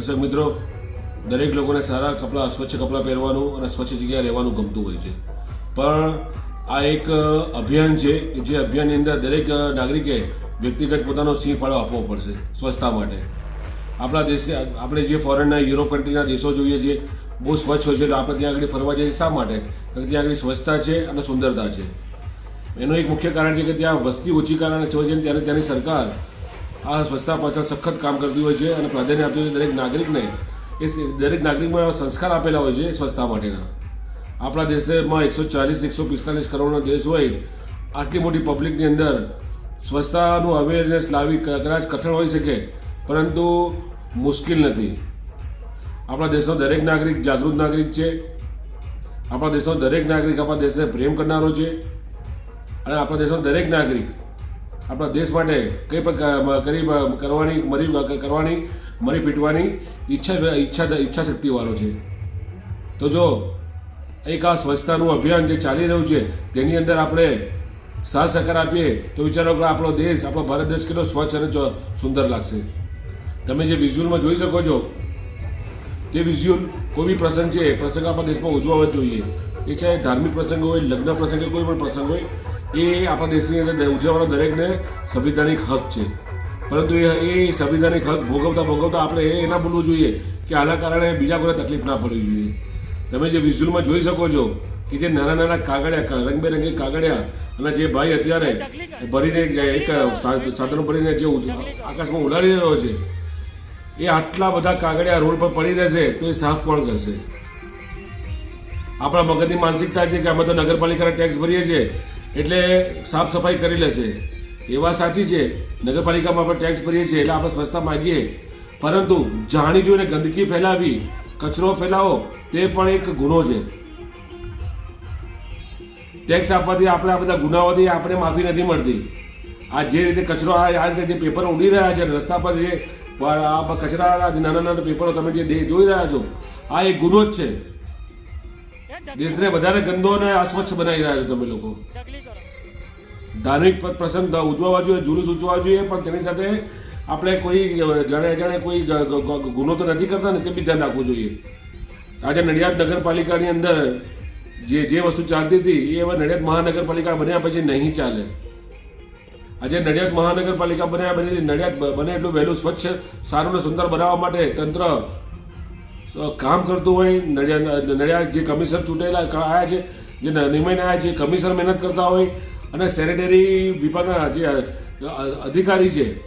દર્શક મિત્રો, દરેક લોકોને સારા કપડાં, સ્વચ્છ કપડાં પહેરવાનું અને સ્વચ્છ જગ્યાએ રહેવાનું ગમતું હોય છે. પણ આ એક અભિયાન છે જે અભિયાનની અંદર દરેક નાગરિકે વ્યક્તિગત પોતાનો સિંહ ફાળો આપવો પડશે સ્વચ્છતા માટે. આપણા દેશ આપણે જે ફોરેનના યુરોપ કન્ટ્રીના દેશો જોઈએ છીએ, બહુ સ્વચ્છ હોય છે તો આપણે ત્યાં આગળ ફરવા જઈએ શા માટે? કારણ કે ત્યાં આગળ સ્વચ્છતા છે અને સુંદરતા છે. એનું એક મુખ્ય કારણ છે કે ત્યાં વસ્તી ઓછી કારણે છે ત્યારે ત્યાંની સરકાર આ સ્વચ્છતા પાછળ સખત કામ કરતી હોય છે અને પ્રાધાન્ય આપતી હોય દરેક નાગરિકને. એ દરેક નાગરિકમાં સંસ્કાર આપેલા હોય છે સ્વચ્છતા માટેના. આપણા દેશમાં એકસો ચાલીસ, એકસો પિસ્તાલીસ કરોડનો દેશ હોય, આટલી મોટી પબ્લિકની અંદર સ્વચ્છતાનું અવેરનેસ લાવી કદાચ કઠણ હોઈ શકે, પરંતુ મુશ્કેલ નથી. આપણા દેશનો દરેક નાગરિક જાગૃત નાગરિક છે. આપણા દેશનો દરેક નાગરિક આપણા દેશને પ્રેમ કરનારો છે. અને આપણા દેશનો દરેક નાગરિક આપણા દેશ માટે કંઈ પણ કરી કરવાની, મરી કરવાની, મરી પીટવાની ઈચ્છા ઈચ્છા ઈચ્છા શક્તિવાળો છે. તો જો એક આ સ્વચ્છતાનું અભિયાન જે ચાલી રહ્યું છે, તેની અંદર આપણે સાથ સહકાર આપીએ, તો વિચારો કે આપણો દેશ, આપણો ભારત દેશ કેટલો સ્વચ્છ અને સુંદર લાગશે. તમે જે વિઝ્યુઅલમાં જોઈ શકો છો, તે વિઝ્યુઅલ કોઈ બી પ્રસંગ છે પ્રસંગ આપણા દેશમાં ઉજવવા જોઈએ. એ ચાહે ધાર્મિક પ્રસંગ હોય, લગ્ન પ્રસંગ કોઈ પણ પ્રસંગ હોય એ આપણા દેશની અંદર ઉજવવાનો દરેકને સંવિધાનિક હક છે. પરંતુ એ એ સંવિધાનિક હક ભોગવતા ભોગવતા આપણે એ ના ભૂલવું જોઈએ કે આના કારણે બીજા કોઈને તકલીફ ના પડવી જોઈએ. તમે જે વિઝ્યુઅલમાં જોઈ શકો છો કે જે નાના નાના કાગળિયા રંગબેરંગી કાગળિયા અને જે ભાઈ અત્યારે ભરીને એક સાધનો ભરીને જે આકાશમાં ઉડાડી રહ્યો છે, એ આટલા બધા કાગળિયા રોડ પર પડી રહેશે તો એ સાફ કોણ કરશે? આપણા મગજની માનસિકતા છે કે અમે તો નગરપાલિકાના ટેક્સ ભરીએ છીએ. એટલે સાફ સફાઈ કરી લેશે. એ વાત સાચી છે, નગરપાલિકામાં આપણે ટેક્સ ભરીએ છીએ એટલે આપણે સ્વચ્છતા માગીએ. પરંતુ જાણી જોઈને ગંદકી ફેલાવી, કચરો ફેલાવો, તે પણ એક ગુનો છે. ટેક્સ આપવાથી આપણે આ બધા ગુનાઓથી આપણે માફી નથી મળતી. આ જે રીતે કચરો, આ રીતે જે પેપરો ઉડી રહ્યા છે રસ્તા પર જે, આ કચરા નાના નાના પેપરો તમે જે જોઈ રહ્યા છો, આ એક ગુનો જ છે. દેશને વધારે ગંદો અને અસ્વચ્છ બનાવી રહ્યા છો તમે લોકો. ધાર્મિક પ્રસંગ ઉજવવા જોઈએ, જુલુસ ઉજવવા જોઈએ, પણ તેની સાથે આપણે કોઈ જાણે અજાણે કોઈ ગુનો તો નથી કરતા ને તે બી ધ્યાન રાખવું જોઈએ. આજે નડિયાદ નગરપાલિકાની અંદર જે જે વસ્તુ ચાલતી હતી, એ હવે નડિયાદ મહાનગરપાલિકા બન્યા પછી નહીં ચાલે. આજે નડિયાદ મહાનગરપાલિકા બન્યા પછી નડિયાદ બને એટલું વહેલું સ્વચ્છ, સારું અને સુંદર બનાવવા માટે તંત્ર કામ કરતું હોય, નડિયા નડિયાદ જે કમિશનર ચૂંટાયેલા ક- આવ્યા છે, જે ન- આવ્યા છે કમિશનર મહેનત કરતા હોય અને સેનેટરી વિભાગના જે અધિકારી છે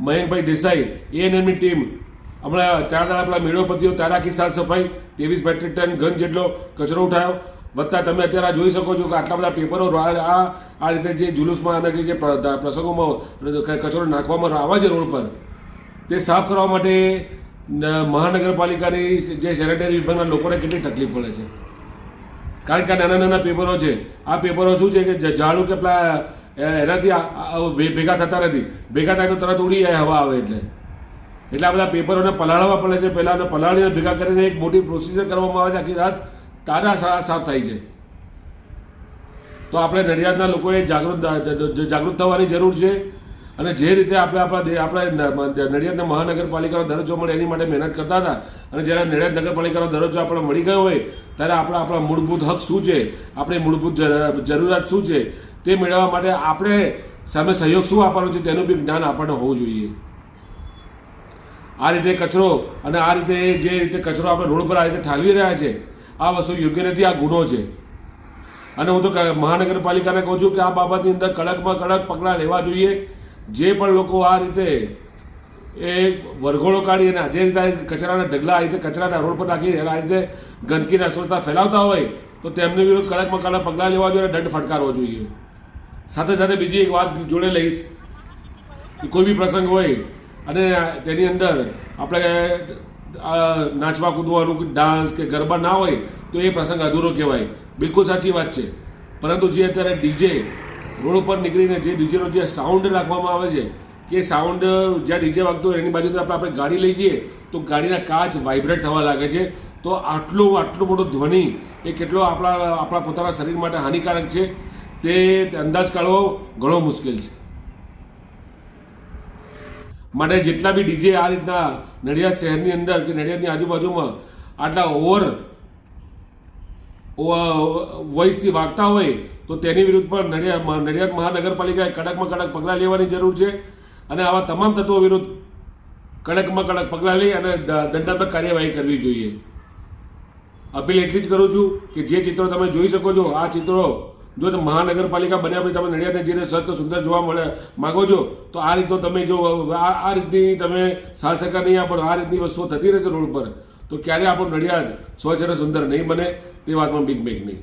મયંકભાઈ દેસાઈ એએનએમની ટીમ. હમણાં ચાર દાડા પેલા મેળો પત્યો ત્યારે આખી સાફ સફાઈ, ત્રેવીસ મેટ્રિક ટન ઘન જેટલો કચરો ઉઠાયો. વત્તા તમે અત્યારે જોઈ શકો છો કે આટલા બધા પેપરો આ આ રીતે જે જુલુસમાં અને જે પ્રસંગોમાં કચરો નાખવામાં આવે છે રોડ પર. તે સાફ કરવા માટે મહાનગરપાલિકાની જે સેનેટરી વિભાગના લોકોને કેટલી તકલીફ પડે છે? કારણ કે આ નાના નાના પેપરો છે. આ પેપરો શું છે કે ઝાડું કે પેલા એનાથી ભેગા થતા નથી. ભેગા થાય તો તરત ઉડી જાય, હવા આવે એટલે. એટલે બધા પેપરોને પલાળવા પડે છે પહેલાં પલાળીને ભેગા કરીને એક મોટી પ્રોસિજર કરવામાં આવે છે. આખી રાત તારા સાફ થાય છે. તો આપણે નડિયાદના લોકોએ જાગૃત જાગૃત થવાની જરૂર છે. અને જે રીતે આપણે આપણા આપણે નડિયાદના મહાનગરપાલિકાનો દરજ્જો મળે એની માટે મહેનત કરતા હતા. અને જ્યારે નડિયાદ નગરપાલિકાનો દરજ્જો આપણે મળી ગયો હોય, ત્યારે આપણા આપણા મૂળભૂત હક શું છે? આપણી મૂળભૂત જર- જરૂરિયાત શું છે? તે મેળવવા માટે આપણે સામે સહયોગ શું આપવાનો છે તેનું બી જ્ઞાન આપણને હોવું જોઈએ. આ રીતે કચરો અને આ રીતે જે રીતે કચરો આપણે રોડ પર આ રીતે ઠાલવી રહ્યા છે, આ વસ્તુ યોગ્ય નથી, આ ગુનો છે. અને હું તો મહાનગરપાલિકાને કહું છું કે આ બાબતની અંદર કડકમાં કડક પગલાં લેવા જોઈએ. જે પણ લોકો આ રીતે એ વરઘોડો કાઢી અને જે રીતે કચરાના ઢગલા, આ રીતે કચરાના રોડ પર નાખી આ રીતે ગંદકીના અસ્વચ્છતા ફેલાવતા હોય, તો તેમને વિરુદ્ધ કડકમાં કડક પગલાં લેવા જોઈએ અને દંડ ફટકારવો જોઈએ. સાથે સાથે બીજી એક વાત જોડે લઈશ. કે કોઈ બી પ્રસંગ હોય અને તેની અંદર આપણે નાચવા કૂદવાનું ડાન્સ કે ગરબા ના હોય, તો એ પ્રસંગ અધૂરો કહેવાય. બિલકુલ સાચી વાત છે. પરંતુ જે અત્યારે ડીજે રોડ ઉપર નીકળીને જે ડીજેનો જે સાઉન્ડ રાખવામાં આવે છે, કે સાઉન્ડ જ્યાં ડીજે વાગતો હોય એની બાજુ આપણે ગાડી લઈ જઈએ, તો ગાડીના કાચ વાઇબ્રેટ થવા લાગે છે. તો આટલું આટલું મોટો ધ્વનિ એ કેટલો આપણા આપણા પોતાના શરીર માટે હાનિકારક છે, તે અંદાજ કાઢવો ઘણો મુશ્કેલ છે. માટે જેટલા બી ડીજે આ રીતના નડિયાદ શહેરની અંદર કે નડિયાદની આજુબાજુમાં આટલા ઓવર વોઇસથી વાગતા હોય તો તેની વિરુદ્ધ પણ નડિયાદ નડિયાદ મહાનગરપાલિકાએ કડકમાં કડક પગલાં લેવાની જરૂર છે અને આવા તમામ તત્વો વિરુદ્ધ કડકમાં કડક પગલાં લઈ અને દંડાત્મક કાર્યવાહી કરવી જોઈએ. અપીલ એટલી જ કરું છું કે જે ચિત્રો તમે જોઈ શકો છો, આ ચિત્રો જો તમે મહાનગરપાલિકા બન્યા પછી તમે નડિયાદને જઈને સ્વચ્છ સુંદર જોવા મળે માગો છો, તો આ રીતનો તમે જો આ રીતની તમે સહકાર નહીં આપો, આ રીતની વસ્તુઓ થતી રહેશે રોડ પર તો ક્યારે આપણું નડિયાદ સ્વચ્છ અને સુંદર નહીં બને તે વાતમાં બિગ બેગ નહીં.